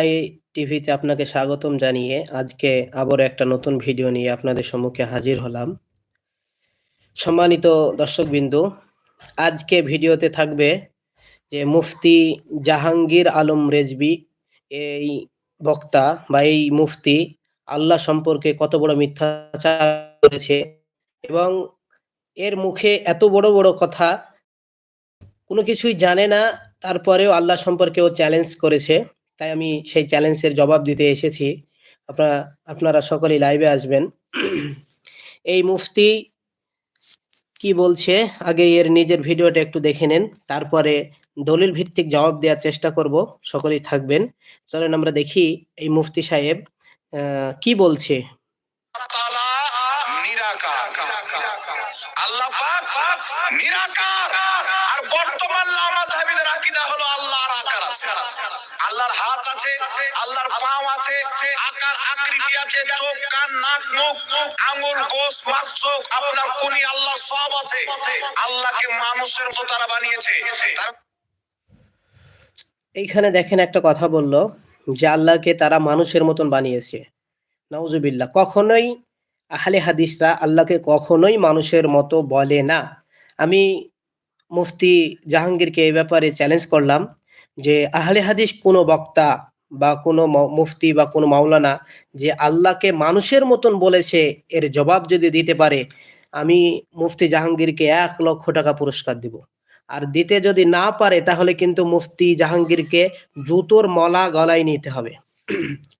I টিভিতে আপনাকে স্বাগতম জানিয়ে আজকে আবারও একটা নতুন ভিডিও নিয়ে আপনাদের সম্মুখে হাজির হলাম। সম্মানিত দর্শকবিন্দু, আজকে ভিডিওতে থাকবে যে মুফতি জাহাঙ্গীর আলম রেজবি, এই বক্তা বা এই মুফতি আল্লাহ সম্পর্কে কত বড় মিথ্যাচার করেছে এবং এর মুখে এত বড় বড় কথা কোনো কিছুই জানে না, তারপরেও আল্লাহ সম্পর্কে ও চ্যালেঞ্জ করেছে। তাই আমি সেই চ্যালেঞ্জের জবাব দিতে এসেছি। আপনারা আপনারা সকলেই লাইভে আসবেন। এই মুফতি কি বলছে? আগে এর নিজের ভিডিওটা একটু দেখে নেন, তারপরে দলিল ভিত্তিক জবাব দেওয়ার চেষ্টা করব, সকলেই থাকবেন। চলেন আমরা দেখি এই মুফতি সাহেব কি বলছে? আল্লাহর হাত আছে, আল্লাহর পাও আছে, আকার, আকৃতি আছে, চোখ, কান, নাক, মুখ আঙ্গুল গোস মাংস আপনার কোনি আল্লাহ সব আছে। আল্লাহকে মানুষের মতো তারা বানিয়েছে। এইখানে দেখেন একটা কথা বলল যে আল্লাহকে তারা মানুষের মতন বানিয়েছে। নাউজুবিল্লাহ, কখনোই আহলে হাদিসরা আল্লাহকে কখনোই মানুষের মতো বলে না। আমি মুফতি জাহাঙ্গীরকে এই ব্যাপারে চ্যালেঞ্জ করলাম। যে আহলে হাদিস কোনো বক্তা বা কোনো মুফতি বা কোনো মাওলানা যে আল্লাহকে মানুষের মতন বলেছে, এর জবাব যদি দিতে পারে, আমি মুফতি জাহাঙ্গীরকে এক লক্ষ টাকা পুরস্কার দিব। আর দিতে যদি না পারে, তাহলে কিন্তু মুফতি জাহাঙ্গীরকে জুতোর মলা গলায় নিতে হবে।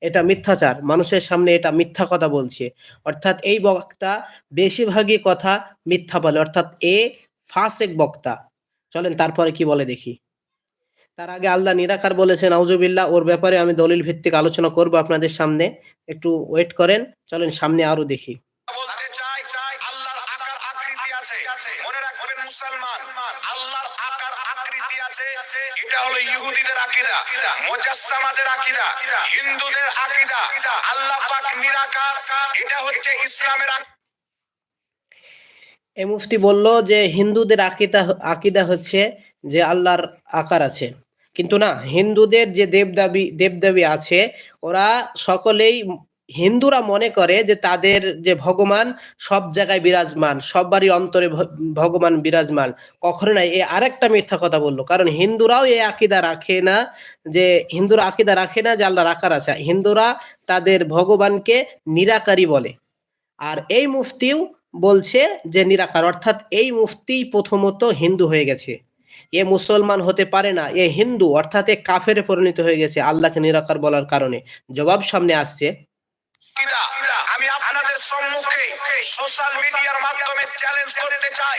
এটা মিথ্যাচার। মানুষের সামনে এটা মিথ্যা কথা বলছে। অর্থাৎ এই বক্তা বেশিরভাগই কথা মিথ্যা বলে। অর্থাৎ এ ফাসেক বক্তা। চলেন তারপরে কি বলে দেখি। তার আগে আল্লাহ নিরাকার বলেছেন আউজুবিল্লাহ ওর ব্যাপারে আমি দলিল ভিত্তিক আলোচনা করব আপনাদের সামনে। একটু ওয়েট করেন চলেন সামনে আরও দেখি। বলতে চাই আল্লাহর আকার আকৃতি আছে। মনে রাখবেন মুসলমান আল্লাহর আকার আকৃতি আছে। এটা হলো ইহুদিদের আকীদা মুজাসসামাদের আকীদা হিন্দুদের আকীদা। আল্লাহ পাক নিরাকার এটা হচ্ছে ইসলামের আকীদা এই মুফতি বলল যে হিন্দুদের আকিদা আকিদা হচ্ছে যে আল্লাহর আকার আছে। কিন্তু না, হিন্দুদের যে দেবদাবি দেবদেবী আছে, ওরা সকলেই হিন্দুরা মনে করে যে তাদের যে ভগবান সব জায়গায় বিরাজমান, সববারই অন্তরে ভগবান বিরাজমান। কখনো নাই এ আরেকটা মিথ্যা কথা বলল, কারণ হিন্দুরাও এই আকিদা রাখে না, যে হিন্দুরা আকিদা রাখে না যে আল্লাহ রাখার আছে, হিন্দুরা তাদের ভগবানকে নিরাকারী বলে। আর এই মুফতিও বলছে যে নিরাকার, অর্থাৎ এই মুফতি প্রথমত হিন্দু হয়ে গেছে। এ মুসলমান হতে পারে না এ হিন্দু অর্থাৎ এ কাফেরে পরিণত হয়ে গেছে আল্লাহকে নিরাকার বলার কারণে। জবাব সামনে আসছে। আমি আপনাদের সম্মুখে সোশ্যাল মিডিয়ার মাধ্যমে চ্যালেঞ্জ করতে চাই।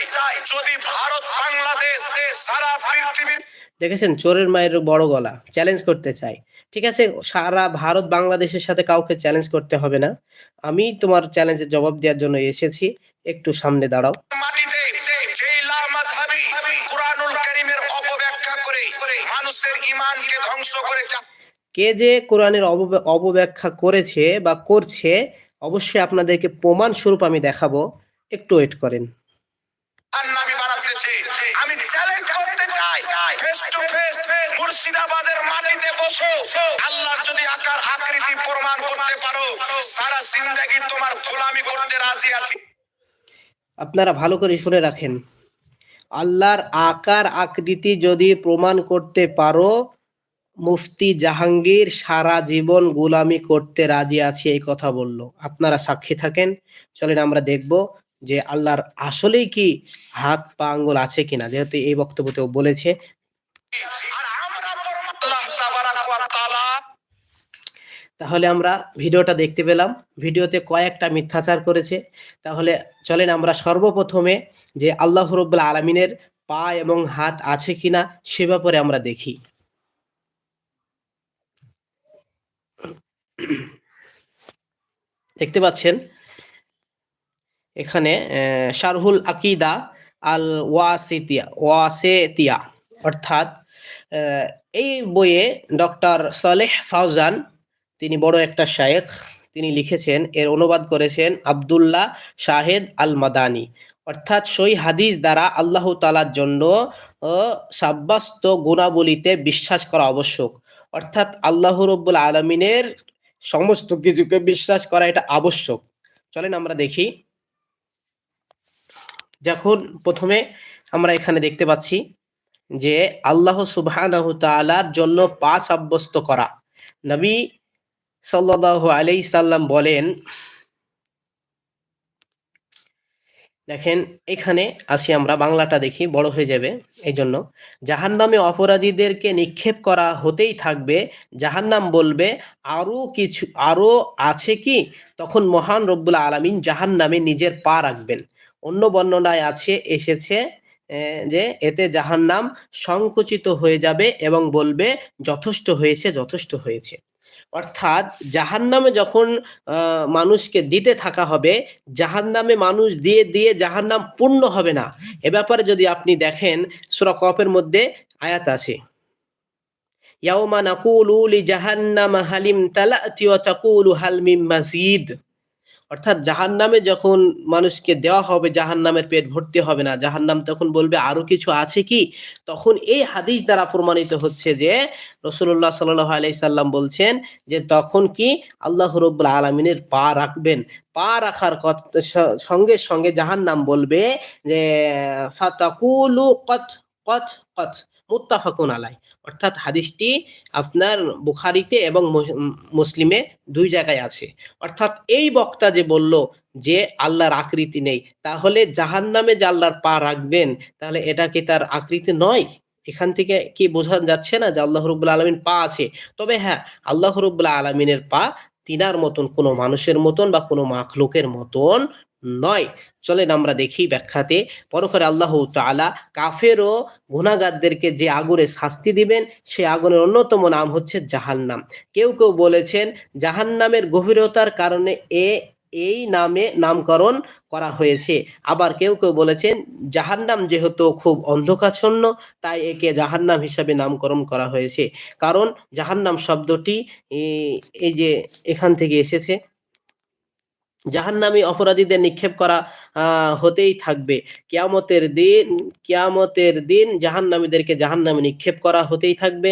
যদি ভারত বাংলাদেশ সারা পৃথিবীর দেখেছেন চোরের মায়ের বড় গলা চ্যালেঞ্জ করতে চাই। ঠিক আছে সারা ভারত বাংলাদেশের সাথে কাউকে চ্যালেঞ্জ করতে হবে না। আমি তোমার চ্যালেঞ্জের জবাব দেওয়ার জন্য এসেছি। একটু সামনে দাঁড়াও। মানুষের ঈমানকে ধ্বংস করে কে যে কোরআনের অব- অপব্যাখ্যা করেছে বা করছে অবশ্যই আপনাদেরকে প্রমাণ স্বরূপ আমি দেখাবো। একটু ওয়েট করেন। বানাতেছে। আমি চ্যালেঞ্জ করতে চাই। ফেস টু ফেস মুর্শিদাবাদের মাটিতে বসো। আল্লাহর যদি আকার আকৃতি প্রমাণ করতে পারো সারা জিন্দেগি তোমার গোলামি করতে রাজি আছি। আপনারা ভালো করে শুনে রাখেন। আল্লাহর আকার আকৃতি যদি প্রমাণ করতে পারো, মুফতি জাহাঙ্গীর সারা জীবন গোলামি করতে রাজি আছি, এই কথা বলল। আপনারা সাক্ষী থাকেন। চলেন আমরা দেখব যে আল্লাহর আসলেই কি হাত পা আঙ্গুল আছে কিনা। যেহেতু এই বক্তব্যতেও বলেছে আর আমরা প্রমাণ আল্লাহ তাবারাক ওয়া তাআলা তাহলে আমরা ভিডিওটা দেখতে পেলাম। ভিডিওতে কয়েকটা মিথ্যাচার করেছে। তাহলে চলেন আমরা সর্বপ্রথমে যে আল্লাহ রব্বুল আলমিনের পা এবং হাত আছে কিনা সে ব্যাপারে আমরা দেখি। দেখতে পাচ্ছেন? এখানে শারহুল আকিদা আল ওয়াসিতিয়া ওয়াসেতিয়া অর্থাৎ এই বইয়ে ডক্টর সালেহ ফাউজান তিনি বড় একটা শায়েখ। তিনি লিখেছেন, এর অনুবাদ করেছেন আব্দুল্লাহ শাহেদ আল মাদানি অর্থাৎ সই হাদিস দ্বারা আল্লাহ তালার জন্য সাব্যস্ত গুণাবলীতে বিশ্বাস করা আবশ্যক। অর্থাৎ আল্লাহ রব্বুল আলমিনের সমস্ত কিছুকে বিশ্বাস করা এটা আবশ্যক। চলেন আমরা দেখি। যখন প্রথমে আমরা এখানে দেখতে পাচ্ছি যে আল্লাহ তাআলার জন্য পা সাব্যস্ত করা। নবী সাল্লাল্লাহু আলাইহি সাল্লাম বলেন, দেখেন এখানে আসি আমরা, বাংলাটা দেখি, বড় হয়ে যাবে এই জন্য জাহান্নামে অপরাধীদেরকে নিক্ষেপ করা হতেই থাকবে, জাহান্নাম বলবে, আরও কিছু, আরও আছে কি? তখন মহান রব্বুল আলামিন জাহান্নামে নিজের পা রাখবেন। অন্য বর্ণনায় আছে, এসেছে যে এতে জাহান্নাম সংকুচিত হয়ে যাবে এবং বলবে, যথেষ্ট হয়েছে যথেষ্ট হয়েছে। অর্থাৎ জাহান নামে যখন মানুষকে দিতে থাকা হবে জাহান নামে মানুষ দিয়ে দিয়ে জাহান নাম পূর্ণ হবে না। এ ব্যাপারে যদি আপনি দেখেন, সূরা মধ্যে আয়াত আছে। ইয়াউমা নাকুলু লি জাহান্নামা হালিম তালাতি ওয়া তাকুলু হাল মিম অর্থাৎ জাহান্নামে যখন মানুষকে দেওয়া হবে, জাহান্নামের পেট ভর্তি হবে না। জাহান্নাম তখন বলবে, আরও কিছু আছে কি? তখন এই হাদিস দ্বারা প্রমাণিত হচ্ছে যে রসুল্লাহ সাল্লাহ আলাইসাল্লাম বলছেন যে, তখন কি আল্লাহ রব্বুল আলমিনের পা রাখবেন? পা রাখার সঙ্গে সঙ্গে জাহান্নাম বলবে যে, ফাতাকুলু কত কত কত মুত্তাফাকুন আলাই অর্থাৎ হাদিসটি আপনার বুখারিতে এবং মুসলিমে দুই জায়গায় আছে। অর্থাৎ এই বক্তা যে বলল যে আল্লাহর আকৃতি নেই, তাহলে জাহান্নামে যে আল্লাহর পা রাখবেন, তাহলে এটা কি তার আকৃতি নয়? এখান থেকে কি বোঝা যাচ্ছে না যে আল্লাহ রব্বুল আলমিন পা আছে? তবে হ্যাঁ আল্লাহ রব্বুল আলমিনের পা তিনার মতন কোনো মানুষের মতন বা কোনো মাখলুকের মতন নয়। চলেন আমরা দেখি ব্যাখ্যাতে। পরপরে আল্লাহ তাআলা কাফের ও গুনাগারদেরকে যে আগুনে শাস্তি দিবেন সে আগুনের অন্যতম নাম হচ্ছে জাহান্নাম। কেউ কেউ বলেছেন জাহান্নামের গভীরতার কারণে এ, এই নামে নামকরণ করা হয়েছে। আবার কেউ কেউ বলেছেন জাহান্নাম যেহেতু খুব অন্ধকাচ্ছন্ন তাই একে জাহান্নাম হিসাবে নামকরণ করা হয়েছে। কারণ জাহান্নাম শব্দটি এই যে এখান থেকে এসেছে জাহান্নামী অপরাধীদের নিক্ষেপ করা হতেই থাকবে। কিয়ামতের দিন কিয়ামতের দিন জাহান্নামীদেরকে জাহান্নামে নিক্ষেপ করা হতেই থাকবে।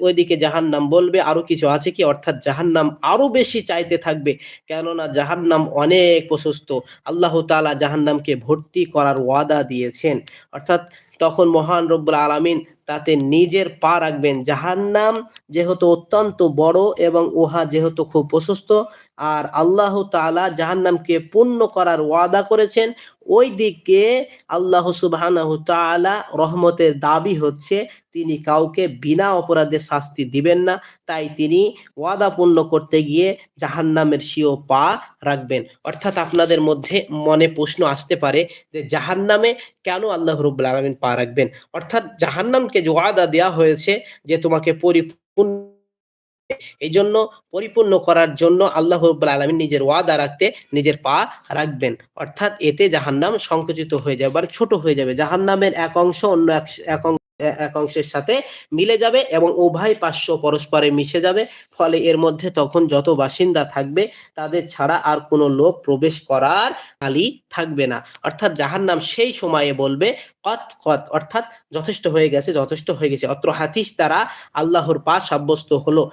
ওইদিকে জাহান্নাম বলবে, আরও কিছু আছে কি? অর্থাৎ জাহান্নাম আরও বেশি চাইতে থাকবে। কেননা জাহান্নাম অনেক প্রশস্ত। আল্লাহ তাআলা জাহান্নামকে ভর্তি করার ওয়াদা দিয়েছেন। অর্থাৎ তখন মহান রব্বুল আলামিন তাতে নিজের পা রাখবেন। জাহান্নাম যেহেতু অত্যন্ত বড় এবং উহা যেহেতু খুব প্রশস্ত, আর আল্লাহ তাআলা জাহান্নামকে পূর্ণ করার ওয়াদা করেছেন। ওই দিকে আল্লাহ তাআলা রহমতের দাবি হচ্ছে, তিনি কাউকে বিনা অপরাধে শাস্তি দিবেন না। তাই তিনি ওয়াদা পূর্ণ করতে গিয়ে জাহান্নামের সিও পা রাখবেন। অর্থাৎ আপনাদের মধ্যে মনে প্রশ্ন আসতে পারে যে, জাহান্নামে কেন আল্লাহ রব্বুল আলামিন পা রাখবেন? অর্থাৎ জাহান্নামকে যে ওয়াদা দেওয়া হয়েছে যে তোমাকে পরিপূর্ণ এই জন্য পরিপূর্ণ করার জন্য আল্লাহ রব্বুল আলমিন নিজের ওয়াদা রাখতে নিজের পা রাখবেন। অর্থাৎ এতে জাহান্নাম সংকুচিত হয়ে যাবে বা ছোট হয়ে যাবে। জাহান্নামের এক অংশ অন্য এক এক অং- এ- এক অংশের সাথে মিলে যাবে এবং উভয় পার্শ্ব পরস্পরে মিশে যাবে। ফলে এর মধ্যে তখন যত বাসিন্দা থাকবে, তাদের ছাড়া আর কোনো লোক প্রবেশ করার আলি থাকবে না। অর্থাৎ যাহার নাম সেই সময়ে বলবে, কত কত। অর্থাৎ যথেষ্ট হয়ে গেছে, যথেষ্ট হয়ে গেছে। অত্র হাতিস তারা আল্লাহর পা সাব্যস্ত হলো।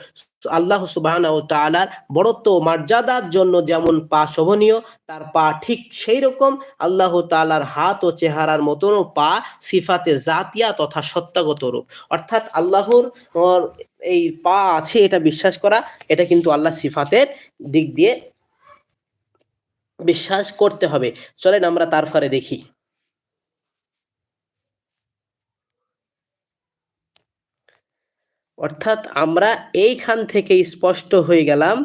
আল্লাহ সুবাহ তাআলার বড়ত্ব ও মর্যাদার জন্য যেমন পা শোভনীয়, তার পা ঠিক সেই রকম আল্লাহ তালার হাত ও চেহারার মতনও পা সিফাতে জাতিয়া তথা সত্যাগত রূপ। অর্থাৎ আল্লাহর এই পা আছে এটা বিশ্বাস করা, এটা কিন্তু আল্লাহ সিফাতের দিক দিয়ে বিশ্বাস করতে হবে। চলেন আমরা তার ফলে দেখি। অর্থাৎ আমরা এইখান থেকে স্পষ্ট হয়ে গেলাম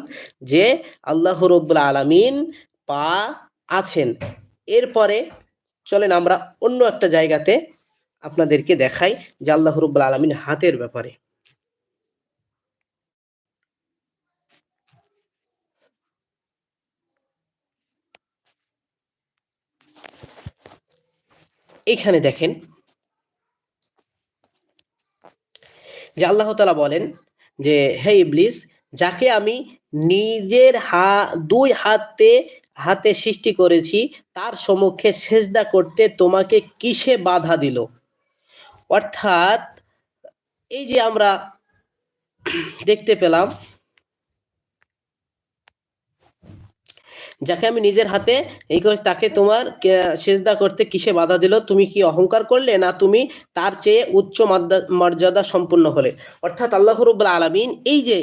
যে আল্লাহ রব্বুল আলামিন পা আছেন। এরপরে চলেন আমরা অন্য একটা জায়গাতে আপনাদেরকে দেখাই যে আল্লাহ রব্বুল আলামিন হাতের ব্যাপারে। এইখানে দেখেন যে আল্লাহ তালা বলেন যে, হে ইবলিস, যাকে আমি নিজের হা, দুই হাতে হাতে সৃষ্টি করেছি, তার সম্মুখে সেজদা করতে তোমাকে কিসে বাধা দিল? অর্থাৎ এই যে আমরা দেখতে পেলাম যাকে আমি নিজের হাতে এই করেছি, তাকে তোমার সেজদা করতে কিসে বাধা দিল? তুমি কি অহংকার করলে না তুমি তার চেয়ে উচ্চ মর্যাদা সম্পন্ন হলে? অর্থাৎ আল্লাহ রুব্লা আলমিন এই যে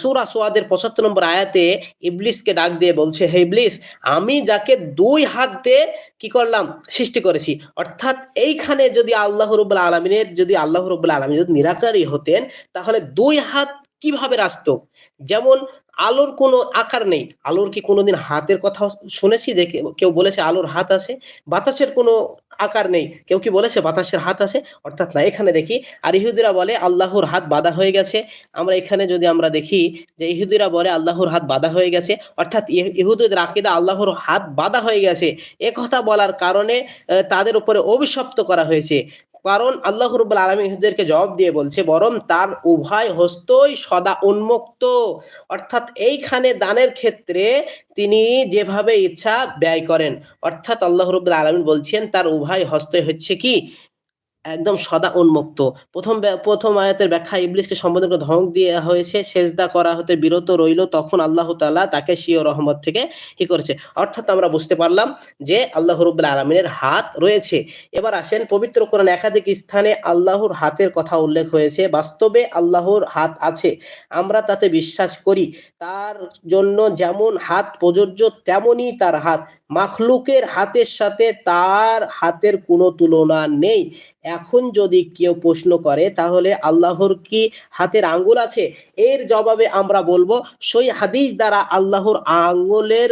সুরা সোয়াদের পঁচাত্তর নম্বর আয়াতে ইবলিসকে ডাক দিয়ে বলছে, হে ইবলিস, আমি যাকে দুই হাত দিয়ে কি করলাম? সৃষ্টি করেছি। অর্থাৎ এইখানে যদি আল্লাহ রুব্লা আলমিনের, যদি আল্লাহ রুব্লা আলমিন যদি নিরাকারী হতেন, তাহলে দুই হাত কীভাবে রাস্ত যেমন আলোর কোনো আকার নেই। আলোর কি কোনোদিন হাতের কথা শুনেছি যে কেউ- বলেছে আলোর হাত আছে? বাতাসের কোনো আকার নেই। কেউ কি বলেছে বাতাসের হাত আছে? অর্থাৎ না, এখানে দেখি, আর ইহুদিরা বলে আল্লাহর হাত বাধা হয়ে গেছে। আমরা এখানে যদি আমরা দেখি যে ইহুদিরা বলে আল্লাহর হাত বাধা হয়ে গেছে, অর্থাৎ ইহ- ইহুদিদের আকিদা আল্লাহর হাত বাধা হয়ে গেছে। এ কথা বলার কারণে তাদের উপরে অভিশপ্ত করা হয়েছে। কারণ আল্লাহ রুবুল আলমীদেরকে জবাব দিয়ে বলছে, বরং তার উভয় হস্তই সদা উন্মুক্ত। অর্থাৎ এইখানে দানের ক্ষেত্রে তিনি যেভাবে ইচ্ছা ব্যয় করেন। অর্থাৎ আল্লাহ রুবুল আলমী বলছেন, তার উভয় হস্তই হচ্ছে কি? একদম সদা উন্মুক্ত। প্রথম প্রথম আয়াতের ব্যাখ্যা ইবলিসকে সম্বোধন করে ধমক দেওয়া হয়েছে, সেজদা করা হতে বিরত রইল, তখন আল্লাহ তালা তাকে শিও রহমত থেকে ই করেছে। অর্থাৎ আমরা বুঝতে পারলাম যে আল্লাহ রুব্বুল আলমিনের হাত রয়েছে। এবার আসেন পবিত্র কোরআন একাধিক স্থানে আল্লাহর হাতের কথা উল্লেখ হয়েছে। বাস্তবে আল্লাহর হাত আছে। আমরা তাতে বিশ্বাস করি, তার জন্য যেমন হাত প্রযোজ্য, তেমনই তার হাত মাখলুকের হাতের সাথে তার হাতের কোনো তুলনা নেই। এখন যদি কেউ প্রশ্ন করে, তাহলে আল্লাহর কি হাতের আঙ্গুল আছে? এর জবাবে আমরা বলব সই হাদিস দ্বারা আল্লাহর আঙ্গুলের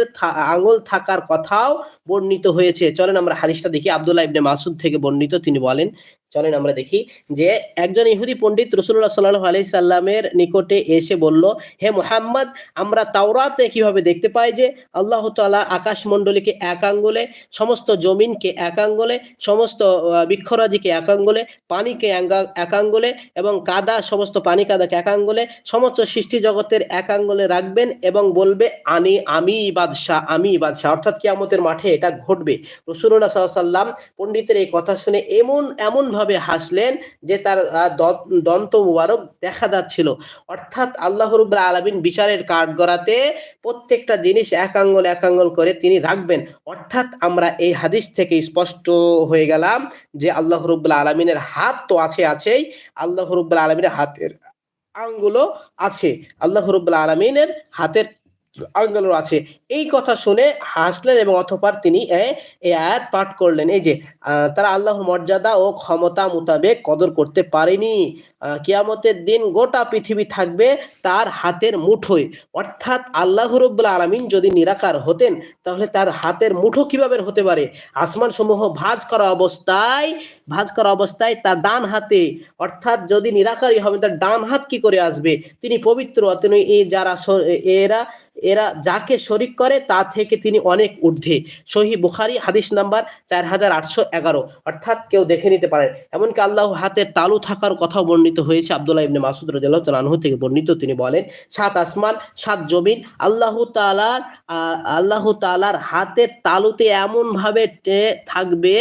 আঙ্গুল থাকার কথাও বর্ণিত হয়েছে। চলেন আমরা হাদিসটা দেখি। আবদুল্লাহ ইবনে মাসুদ থেকে বর্ণিত তিনি বলেন চলেন আমরা দেখি যে একজন ইহুদি পণ্ডিত রসুল্লাহ সাল্লাহ আলি সাল্লামের নিকটে এসে বলল, হে মুহাম্মদ, আমরা তাওরাতে কীভাবে দেখতে পাই যে আল্লাহ তাআলা আকাশমণ্ডলীকে এক আঙ্গুলে, সমস্ত জমিনকে এক আঙ্গুলে, সমস্ত বৃক্ষরাজিকে এক আঙ্গুলে, পানিকে এক আঙ্গুলে এবং কাদা, সমস্ত পানি কাদাকে এক আঙ্গুলে, সমস্ত সৃষ্টি জগতের এক আঙ্গুলে রাখবেন এবং বলবে, আনি, আমি বাদশাহ আমি বাদশাহ। অর্থাৎ কিয়ামতের মাঠে এটা ঘটবে। রসুল্লাহ সাল্লাম পণ্ডিতের এই কথা শুনে এমন এমন ভাবে হাসলেন যে তার দন্ত মুবারক দেখা যাচ্ছিল। অর্থাৎ আল্লাহ রুব্লা আলমিন বিচারের কাঠগড়াতে প্রত্যেকটা জিনিস এক আঙ্গুল এক আঙ্গুল করে তিনি রাখবেন। অর্থাৎ আমরা এই হাদিস থেকে স্পষ্ট হয়ে গেলাম যে আল্লাহ রুব্লা আলমিনের হাত তো আছে, আছেই। আল্লাহ রুব্লা আলমিনের হাতের আঙ্গুলো আছে। আল্লাহ রুব্লা আলমিনের হাতের আঙ্গুলও আছে। এই কথা শুনে হাসলেন এবং অথপার তিনি এই আয়াত পাঠ করলেন। এই যে তারা আল্লাহর মর্যাদা ও ক্ষমতা মোতাবেক কদর করতে পারেনি। কিয়ামতের দিন গোটা পৃথিবী থাকবে তার হাতের মুঠোয়। অর্থাৎ আল্লাহ রব্বুল আলমিন যদি নিরাকার হতেন, তাহলে তার হাতের মুঠো কীভাবে হতে পারে? আসমান সমূহ ভাঁজ করা অবস্থায় ভাঁজ করা অবস্থায় তার ডান হাতে অর্থাৎ যদি নিরাকারী হবে তার ডান হাত কি করে আসবে? তিনি পবিত্র তিনি এই যারা এরা এরা যাকে শরিক করে তা থেকে তিনি অনেক ঊর্ধ্বে। সহি বুখারি হাদিস নাম্বার চার হাজার আটশো এগারো। অর্থাৎ কেউ দেখে নিতে পারেন। এমনকি আল্লাহ হাতের তালু থাকার কথাও বর্ণিত হয়েছে। আব্দুল্লাহ ইবনে মাসুদ রাদিয়াল্লাহু তাআলা থেকে বর্ণিত তিনি বলেন সাত আসমান সাত জমিন আল্লাহ তাআলার আহ, আল্লাহ তাআলার হাতের তালুতে এমনভাবে থাকবে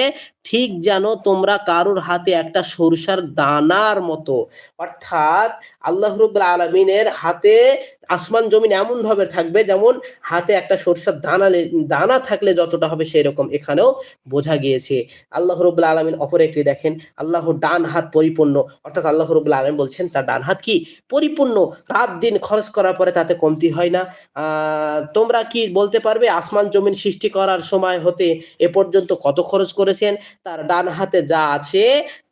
ঠিক যেন তোমরা কারোর হাতে একটা সরষার দানার মতো। অর্থাৎ আল্লাহ রুব্বুল আলমিনের হাতে আসমান জমিন এমন ভাবে থাকবে যেমন হাতে একটা সরিষার দানা দানা থাকলে যতটা হবে সেই রকম এখানেও বোঝা গিয়েছে। আল্লাহ রুব্বুল আলমিন অপর একটি দেখেন আল্লাহ ডান হাত পরিপূর্ণ। অর্থাৎ আল্লাহ রুব্বুল আলমিন বলছেন, তার ডান হাত কি? পরিপূর্ণ। রাত দিন খরচ করার পরে তাতে কমতি হয় না। তোমরা কি বলতে পারবে, আসমান জমিন সৃষ্টি করার সময় হতে এ পর্যন্ত কত খরচ করেছেন? তার ডান হাতে যা আছে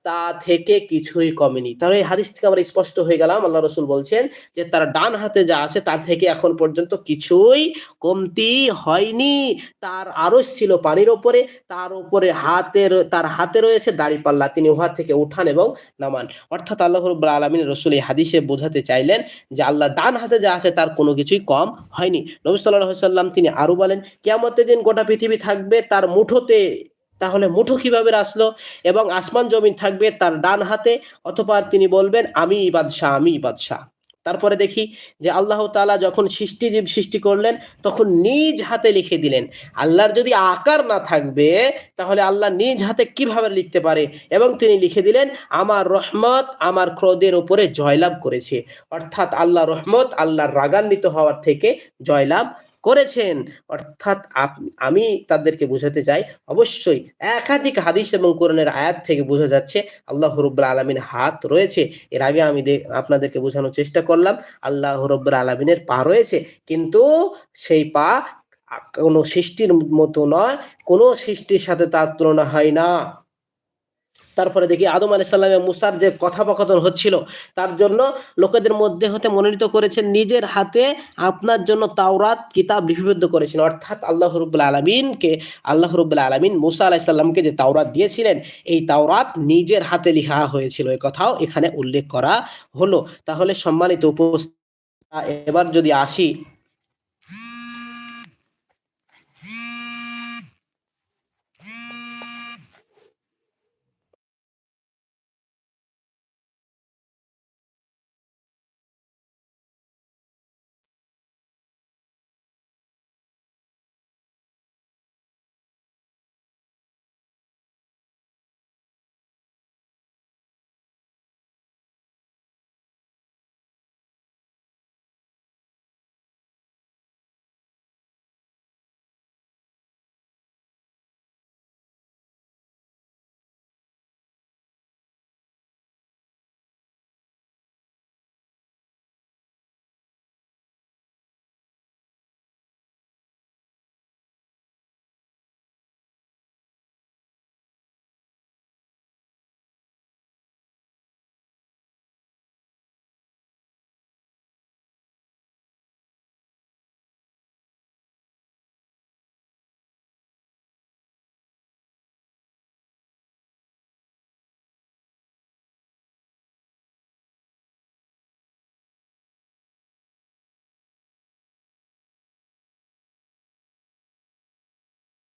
তা থেকে কিছুই কমেনি। তাহলে এই হাদিস থেকে আমরা স্পষ্ট হয়ে গেলাম, আল্লাহ রসুল বলছেন যে তার ডান হাতে যা আছে তার থেকে এখন পর্যন্ত কিছুই কমতি হয়নি। তার আরস ছিল পানির ওপরে, তার উপরে হাতের, তার হাতে রয়েছে দাড়িপাল্লা, তিনি উহা থেকে উঠান এবং নামান। অর্থাৎ আল্লাহ রব্বুল আলমিন রসুল এই হাদিসে বোঝাতে চাইলেন যে আল্লাহ ডান হাতে যা আছে তার কোনো কিছুই কম হয়নি। নবী সাল্লাহ সাল্লাম তিনি আরও বলেন, কেয়ামতের দিন গোটা পৃথিবী থাকবে তার মুঠোতে তাহলে মুঠো কীভাবে আসলো এবং আসমান জমিন থাকবে তার ডান হাতে অথবা তিনি বলবেন, আমি বাদশাহ আমি বাদশাহ। তারপরে দেখি যে আল্লাহ তাআলা যখন সৃষ্টিজীব সৃষ্টি করলেন, তখন নিজ হাতে লিখে দিলেন, আল্লাহর যদি আকার না থাকবে, তাহলে আল্লাহ নিজ হাতে কীভাবে লিখতে পারে? এবং তিনি লিখে দিলেন, আমার রহমত আমার ক্রোধের উপরে জয়লাভ করেছে। অর্থাৎ আল্লাহ রহমত, আল্লাহর রাগান্বিত হওয়ার থেকে জয়লাভ করেছেন। অর্থাৎ আমি তাদেরকে বোঝাতে চাই, অবশ্যই একাধিক হাদিস এবং কোরআনের আয়াত থেকে বোঝা যাচ্ছে আল্লাহ রব্বুল আলমিন হাত রয়েছে। এর আগে আমি আপনাদেরকে বোঝানোর চেষ্টা করলাম, আল্লাহ রব্বুল আলমিনের পা রয়েছে, কিন্তু সেই পা কোনো সৃষ্টির মতো নয়, কোনো সৃষ্টির সাথে তার তুলনা হয় না। তারপরে দেখি আদম আলাইহিস সালামের মুসার যে কথোপকথন হচ্ছিল, তার জন্য লোকেদের মধ্যে হতে মনোনীত করেছেন নিজের হাতে আপনার জন্য তাওরাত, কিতাব লিপিবদ্ধ করেছেন। অর্থাৎ আল্লাহ রব্বুল আলমিনকে, আল্লাহ রব্বুল আলমিন মুসা আলাইহিস সাল্লামকে যে তাওরাত দিয়েছিলেন, এই তাওরাত নিজের হাতে লিখা হয়েছিল। এই কথাও এখানে উল্লেখ করা হলো। তাহলে সম্মানিত উপস্থিত, এবার যদি আসি